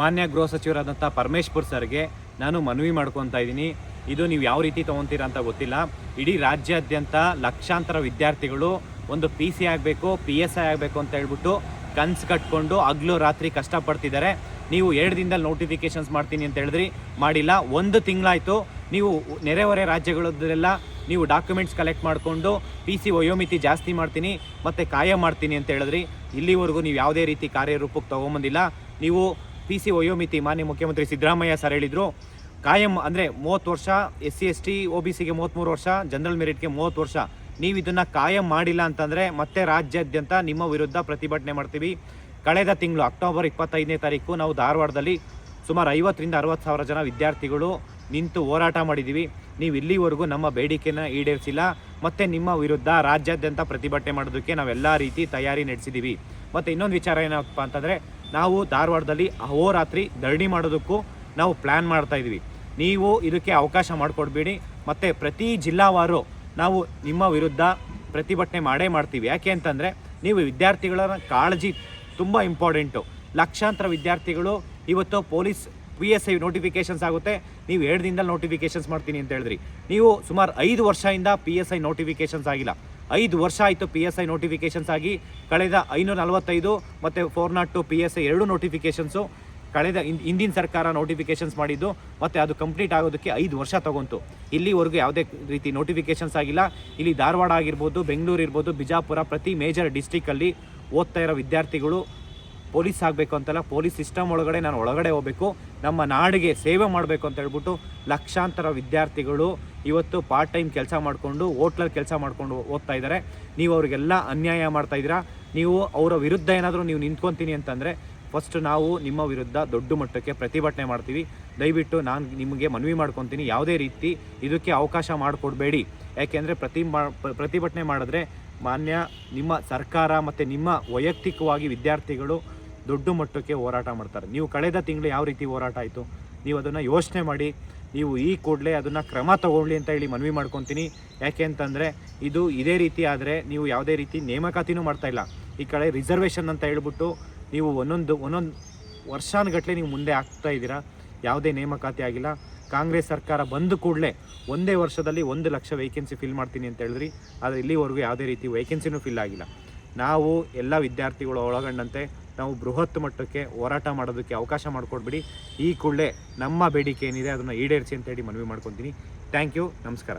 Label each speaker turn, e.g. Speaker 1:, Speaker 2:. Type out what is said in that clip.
Speaker 1: ಮಾನ್ಯ ಗೃಹ ಸಚಿವರಾದಂಥ ಪರಮೇಶ್ವರ್ ಸರ್ಗೆ ನಾನು ಮನವಿ ಮಾಡ್ಕೊತಾ ಇದ್ದೀನಿ. ಇದು ನೀವು ಯಾವ ರೀತಿ ತೊಗೊತೀರಾ ಅಂತ ಗೊತ್ತಿಲ್ಲ. ಇಡೀ ರಾಜ್ಯಾದ್ಯಂತ ಲಕ್ಷಾಂತರ ವಿದ್ಯಾರ್ಥಿಗಳು ಒಂದು ಪಿ ಸಿ ಆಗಬೇಕು ಪಿ ಎಸ್ ಐ ಆಗಬೇಕು ಅಂತ ಹೇಳ್ಬಿಟ್ಟು ಕನ್ಸು ಕಟ್ಕೊಂಡು ಹಗ್ಲು ರಾತ್ರಿ ಕಷ್ಟಪಡ್ತಿದ್ದಾರೆ. ನೀವು ಎರಡು ದಿನದಲ್ಲಿ ನೋಟಿಫಿಕೇಶನ್ಸ್ ಮಾಡ್ತೀನಿ ಅಂತ ಹೇಳಿದ್ರಿ. ಮಾಡಿಲ್ಲ. ಒಂದು ತಿಂಗಳಾಯಿತು. ನೀವು ನೆರೆಹೊರೆ ರಾಜ್ಯಗಳದ್ದೆಲ್ಲ ನೀವು ಡಾಕ್ಯುಮೆಂಟ್ಸ್ ಕಲೆಕ್ಟ್ ಮಾಡಿಕೊಂಡು ಪಿ ಸಿ ವಯೋಮಿತಿ ಜಾಸ್ತಿ ಮಾಡ್ತೀನಿ, ಮತ್ತು ಕಾಯ ಮಾಡ್ತೀನಿ ಅಂತ ಹೇಳಿದ್ರಿ. ಇಲ್ಲಿವರೆಗೂ ನೀವು ಯಾವುದೇ ರೀತಿ ಕಾರ್ಯರೂಪಕ್ಕೆ ತೊಗೊಂಬಂದಿಲ್ಲ. ನೀವು ಪಿ ಸಿ ವಯೋಮಿತಿ ಮಾನ್ಯ ಮುಖ್ಯಮಂತ್ರಿ ಸಿದ್ದರಾಮಯ್ಯ ಸರ್ ಹೇಳಿದರು. ಕಾಯಂ ಅಂದರೆ ಮೂವತ್ತು ವರ್ಷ S C S T O B ಸಿಗೆ ಮೂವತ್ತ್ಮೂರು ವರ್ಷ, ಜನರಲ್ ಮೆರಿಟ್ಗೆ ಮೂವತ್ತು ವರ್ಷ. ನೀವು ಇದನ್ನು ಕಾಯಂ ಮಾಡಿಲ್ಲ ಅಂತಂದರೆ ಮತ್ತೆ ರಾಜ್ಯಾದ್ಯಂತ ನಿಮ್ಮ ವಿರುದ್ಧ ಪ್ರತಿಭಟನೆ ಮಾಡ್ತೀವಿ. ಕಳೆದ ತಿಂಗಳು ಅಕ್ಟೋಬರ್ ಇಪ್ಪತ್ತೈದನೇ ತಾರೀಕು ನಾವು ಧಾರವಾಡದಲ್ಲಿ ಸುಮಾರು ಐವತ್ತರಿಂದ ಅರವತ್ತು ಸಾವಿರ ಜನ ವಿದ್ಯಾರ್ಥಿಗಳು ನಿಂತು ಹೋರಾಟ ಮಾಡಿದ್ದೀವಿ ನೀವು ಇಲ್ಲಿವರೆಗೂ ನಮ್ಮ ಬೇಡಿಕೆನ ಈಡೇರಿಸಿಲ್ಲ. ಮತ್ತು ನಿಮ್ಮ ವಿರುದ್ಧ ರಾಜ್ಯಾದ್ಯಂತ ಪ್ರತಿಭಟನೆ ಮಾಡೋದಕ್ಕೆ ನಾವೆಲ್ಲ ರೀತಿ ತಯಾರಿ ನಡೆಸಿದ್ದೀವಿ ಮತ್ತು ಇನ್ನೊಂದು ವಿಚಾರ ಏನಪ್ಪ ಅಂತಂದರೆ, ನಾವು ಧಾರವಾಡದಲ್ಲಿ ಅಹೋರಾತ್ರಿ ಧರಣಿ ಮಾಡೋದಕ್ಕೂ ನಾವು ಪ್ಲ್ಯಾನ್ ಮಾಡ್ತಾ ಇದ್ದೀವಿ. ನೀವು ಇದಕ್ಕೆ ಅವಕಾಶ ಮಾಡಿಕೊಡ್ಬೇಡಿ. ಮತ್ತು ಪ್ರತಿ ಜಿಲ್ಲಾವಾರು ನಾವು ನಿಮ್ಮ ವಿರುದ್ಧ ಪ್ರತಿಭಟನೆ ಮಾಡೇ ಮಾಡ್ತೀವಿ. ಯಾಕೆ ಅಂತಂದರೆ, ನೀವು ವಿದ್ಯಾರ್ಥಿಗಳ ಕಾಳಜಿ ತುಂಬ ಇಂಪಾರ್ಟೆಂಟು ಲಕ್ಷಾಂತರ ವಿದ್ಯಾರ್ಥಿಗಳು ಇವತ್ತು police P S I notifications ಆಗುತ್ತೆ. ನೀವು ಎರಡು ದಿನದಲ್ಲಿ ನೋಟಿಫಿಕೇಷನ್ಸ್ ಮಾಡ್ತೀನಿ ಅಂತ ಹೇಳಿದ್ರಿ. ನೀವು ಸುಮಾರು ಐದು ವರ್ಷದಿಂದ ಪಿ ಎಸ್ ಐ ನೋಟಿಫಿಕೇಷನ್ಸ್ ಆಗಿಲ್ಲ. ಐದು ವರ್ಷ ಆಯಿತು ಪಿ ಎಸ್ ಐ ನೋಟಿಫಿಕೇಶನ್ಸ್ ಆಗಿ. ಕಳೆದ ಐನೂರ ನಲವತ್ತೈದು ಮತ್ತು four not two P S I ಎರಡು ನೋಟಿಫಿಕೇಶನ್ಸು ಕಳೆದ ಹಿಂದಿನ ಸರ್ಕಾರ ನೋಟಿಫಿಕೇಶನ್ಸ್ ಮಾಡಿದ್ದು. ಮತ್ತು ಅದು ಕಂಪ್ಲೀಟ್ ಆಗೋದಕ್ಕೆ ಐದು ವರ್ಷ ತಗೊಂತು. ಇಲ್ಲಿವರೆಗೂ ಯಾವುದೇ ರೀತಿ ನೋಟಿಫಿಕೇಶನ್ಸ್ ಆಗಿಲ್ಲ. ಇಲ್ಲಿ ಧಾರವಾಡ ಆಗಿರ್ಬೋದು, ಬೆಂಗಳೂರು ಇರ್ಬೋದು, ಬಿಜಾಪುರ ಪ್ರತಿ ಮೇಜರ್ ಡಿಸ್ಟಿಕಲ್ಲಿ ಓದ್ತಾ ಇರೋ ವಿದ್ಯಾರ್ಥಿಗಳು ಪೊಲೀಸ್ ಆಗಬೇಕು ಅಂತಲ್ಲ, ಪೊಲೀಸ್ ಸಿಸ್ಟಮ್ ಒಳಗಡೆ ನಾನು ಒಳಗಡೆ ಹೋಗಬೇಕು, ನಮ್ಮ ನಾಡಿಗೆ ಸೇವೆ ಮಾಡಬೇಕು ಅಂತ ಹೇಳ್ಬಿಟ್ಟು ಲಕ್ಷಾಂತರ ವಿದ್ಯಾರ್ಥಿಗಳು ಇವತ್ತು ಪಾರ್ಟ್ ಟೈಮ್ ಕೆಲಸ ಮಾಡಿಕೊಂಡು, ಹೋಟ್ಲಲ್ಲಿ ಕೆಲಸ ಮಾಡಿಕೊಂಡು ಓದ್ತಾ ಇದ್ದಾರೆ. ನೀವು ಅವರಿಗೆಲ್ಲ ಅನ್ಯಾಯ ಮಾಡ್ತಾ ಇದ್ದೀರಾ? ನೀವು ಅವರ ವಿರುದ್ಧ ಏನಾದರೂ ನೀವು ನಿಂತ್ಕೊತೀನಿ ಅಂತಂದರೆ ಫಸ್ಟ್ ನಾವು ನಿಮ್ಮ ವಿರುದ್ಧ ದೊಡ್ಡ ಮಟ್ಟಕ್ಕೆ ಪ್ರತಿಭಟನೆ ಮಾಡ್ತೀವಿ. ದಯವಿಟ್ಟು ನಾನು ನಿಮಗೆ ಮನವಿ ಮಾಡ್ಕೊತೀನಿ. ಯಾವುದೇ ರೀತಿ ಇದಕ್ಕೆ ಅವಕಾಶ ಮಾಡಿಕೊಡ್ಬೇಡಿ. ಯಾಕೆಂದರೆ ಪ್ರತಿ ಪ್ರತಿಭಟನೆ ಮಾಡಿದ್ರೆ ಮಾನ್ಯ ನಿಮ್ಮ ಸರ್ಕಾರ ಮತ್ತು ನಿಮ್ಮ ವೈಯಕ್ತಿಕವಾಗಿ ವಿದ್ಯಾರ್ಥಿಗಳು ದೊಡ್ಡ ಮಟ್ಟಕ್ಕೆ ಹೋರಾಟ ಮಾಡ್ತಾರೆ. ನೀವು ಕಳೆದ ತಿಂಗಳು ಯಾವ ರೀತಿ ಹೋರಾಟ ಆಯಿತು? ನೀವು ಅದನ್ನು ಯೋಚನೆ ಮಾಡಿ, ನೀವು ಈ ಕೂಡಲೇ ಅದನ್ನು ಕ್ರಮ ತಗೊಳ್ಳಿ ಅಂತ ಹೇಳಿ ಮನವಿ ಮಾಡ್ಕೊತೀನಿ. ಯಾಕೆ ಅಂತಂದರೆ, ಇದು ಇದೇ ರೀತಿ ಆದರೆ ನೀವು ಯಾವುದೇ ರೀತಿ ನೇಮಕಾತಿನೂ ಮಾಡ್ತಾ ಇಲ್ಲ. ಈ ಕಡೆ ರಿಸರ್ವೇಷನ್ ಅಂತ ಹೇಳ್ಬಿಟ್ಟು ನೀವು ಒಂದೊಂದು ಒಂದೊಂದು ವರ್ಷಾನುಗಟ್ಟಲೆ ನೀವು ಮುಂದೆ ಆಗ್ತಾ ಇದ್ದೀರಾ? ಯಾವುದೇ ನೇಮಕಾತಿ ಆಗಿಲ್ಲ. ಕಾಂಗ್ರೆಸ್ ಸರ್ಕಾರ ಬಂದ ಕೂಡಲೇ ಒಂದೇ ವರ್ಷದಲ್ಲಿ ಒಂದು ಲಕ್ಷ ವೇಕೆನ್ಸಿ ಫಿಲ್ ಮಾಡ್ತೀನಿ ಅಂತ ಹೇಳಿದ್ರಿ. ಆದರೆ ಇಲ್ಲಿವರೆಗೂ ಯಾವುದೇ ರೀತಿ ವೇಕೆನ್ಸಿನೂ ಫಿಲ್ ಆಗಿಲ್ಲ. ನಾವು ಎಲ್ಲ ವಿದ್ಯಾರ್ಥಿಗಳು ಒಳಗೊಂಡಂತೆ ನಾವು ಬೃಹತ್ ಮಟ್ಟಕ್ಕೆ ಹೋರಾಟ ಮಾಡೋದಕ್ಕೆ ಅವಕಾಶ ಮಾಡಿಕೊಡ್ಬಿಡಿ. ಈ ಕೂಡಲೇ ನಮ್ಮ ಬೇಡಿಕೆ ಏನಿದೆ, ಅದನ್ನು ಈಡೇರಿಸಿ ಅಂತೇಳಿ ಮನವಿ ಮಾಡ್ಕೊತೀನಿ. ಥ್ಯಾಂಕ್ ಯು ನಮಸ್ಕಾರ.